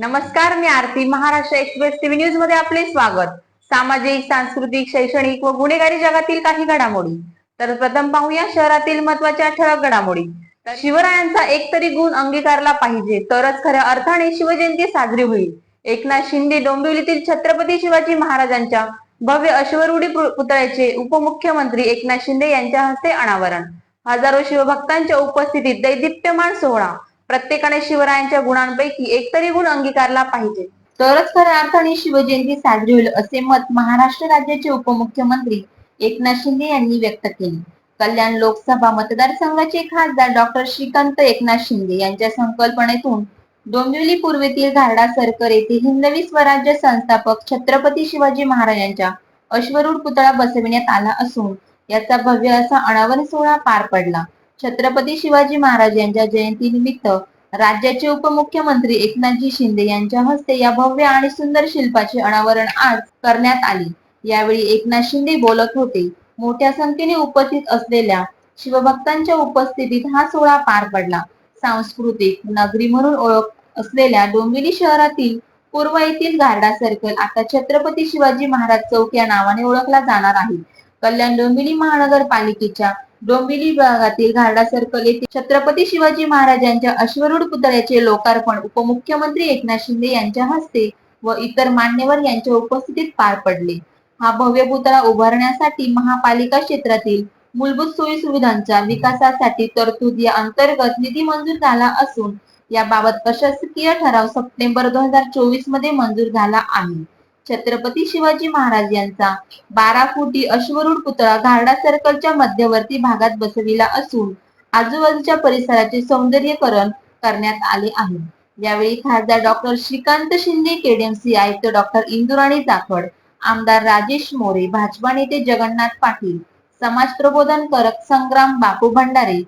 नमस्कार मी Aarti. Maharashtra express TV न्यूजमध्ये आपले स्वागत. सामाजिक सांस्कृतिक शैक्षणिक व गुन्हेगारी जगातील काही घडामोडी. तर प्रथम पाहूया शहरातील महत्त्वाच्या ठळक घडामोडी. तर शिवरायांचा एक तरी गुण अंगीकारला पाहिजे तरच खऱ्या अर्थाने शिवजयंती साजरी होईल. एकनाथ शिंदे डोंबिवलीतील छत्रपती शिवाजी महाराजांच्या भव्य अश्वरूढी पुतळ्याचे उपमुख्यमंत्री एकनाथ शिंदे यांच्या हस्ते अनावरण. हजारो शिवभक्तांच्या उपस्थितीत दैदिप्यमान सोहळा. प्रत्येकाने शिवरायांच्या गुणांपैकी एक तरी गुण अंगीकारला पाहिजे. तरच खऱ्या अर्थाने शिवजयंती साजरी होईल असे मत महाराष्ट्र राज्याचे उपमुख्यमंत्री एकनाथ शिंदे यांनी व्यक्त केले. कल्याण लोकसभा मतदारसंघाचे खासदार डॉक्टर श्रीकांत एकनाथ शिंदे यांच्या संकल्पनेतून डोंबिवली पूर्वेतील घारडा सरकर येथे हिंदवी स्वराज्य संस्थापक छत्रपती शिवाजी महाराजांच्या अश्वरूढ पुतळा बसविण्यात आला असून याचा भव्य असा अनावरण सोहळा पार पडला. छत्रपती शिवाजी महाराज यांच्या जयंतीनिमित्त राज्याचे उपमुख्यमंत्री एकनाथजी शिंदे यांच्या हस्ते या भव्य आणि सुंदर शिल्पाचे अनावरण आज करण्यात आले. यावेळी एकनाथ शिंदे बोलत होते. मोठ्या संख्येने उपस्थित असलेल्या शिवभक्तांच्या उपस्थितीत हा सोहळा पार पडला. सांस्कृतिक नगरी म्हणून ओळख असलेल्या डोंबिवली शहरातील पूर्व येथील गार्डा सर्कल आता छत्रपती शिवाजी महाराज चौक या नावाने ओळखला जाणार आहे. कल्याण डोंबिवली महानगरपालिकेच्या डोंबिवली विभागातील घारडा सर्कल येथे छत्रपती शिवाजी महाराजांच्या अश्वरूढ पुतळ्याचे लोकार्पण उपमुख्यमंत्री एकनाथ शिंदे यांच्या हस्ते व इतर मान्यवर यांच्या उपस्थितीत पार पडले. हा भव्य पुतळा उभारण्यासाठी महापालिका क्षेत्रातील मूलभूत सोयी सुविधांच्या विकासासाठी तरतूद या अंतर्गत निधी मंजूर झाला असून याबाबत प्रशासकीय ठराव सप्टेंबर दोन हजार चोवीसमध्ये मंजूर झाला आहे. छत्रपती शिवाजी महाराज यांचा बारा फुटी अश्वरूढ पुतळा घारडा सर्कलच्या मध्यवर्ती भागात बसविला असून आजूबाजूच्या परिसराचे सौंदर्यीकरण करण्यात आले आहे. यावेळी खासदार डॉक्टर श्रीकांत शिंदे केडीएमसी आयुक्त डॉक्टर इंदुराणी जाखड आमदार राजेश मोरे भाजपा नेते जगन्नाथ पाटील समाज प्रबोधनकारक संग्राम बापू भंडारे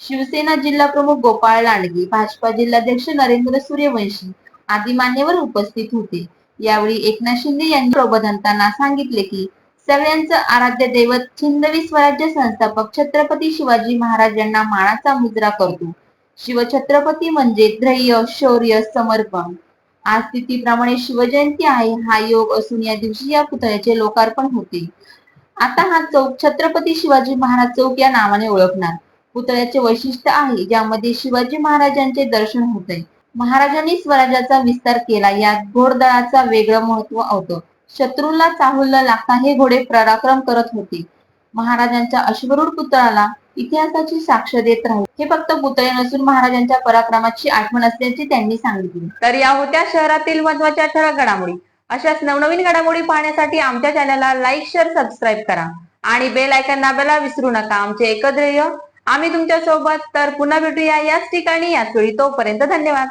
शिवसेना जिल्हा प्रमुख गोपाळ लांडगे भाजपा जिल्हाध्यक्ष नरेंद्र सूर्यवंशी आदी मान्यवर उपस्थित होते. यावेळी एकनाथ शिंदे यांनी प्रबोधनताना सांगितले की सगळ्यांचं आराध्य दैवत छिंदवी स्वराज्य संस्थापक छत्रपती शिवाजी महाराज यांना मानाचा मुजरा करतो. शिवछत्रपती म्हणजे धैर्य शौर्य समर्पण. आज तिथीप्रमाणे शिवजयंती आहे हा योग असून या दिवशी या पुतळ्याचे लोकार्पण होते. आता हा चौक छत्रपती शिवाजी महाराज चौक या नावाने ओळखणार. पुतळ्याचे वैशिष्ट्य आहे ज्यामध्ये शिवाजी महाराजांचे दर्शन होते. महाराजांनी स्वराज्याचा विस्तार केला. यात घोडदळाचा वेगळं महत्त्व होतं. शत्रूला चाहूल लागता हे घोडे पराक्रम करत होते. महाराजांच्या अश्वरूढ पुतळाला इतिहासाची साक्ष देत राहू. हे फक्त पुतळे नसून महाराजांच्या पराक्रमाची आठवण असल्याचे त्यांनी सांगितले. तर या होत्या शहरातील महत्त्वाच्या ठळक घडामोडी. अशाच नवनवीन घडामोडी पाहण्यासाठी आमच्या चॅनलला लाईक शेअर सबस्क्राईब करा. आणि बेल आयकॉन दाबायला विसरू नका. आमचे एकत्र आम्ही तुमच्यासोबत तर पुन्हा भेटूया याच ठिकाणी याच वेळी. तोपर्यंत धन्यवाद.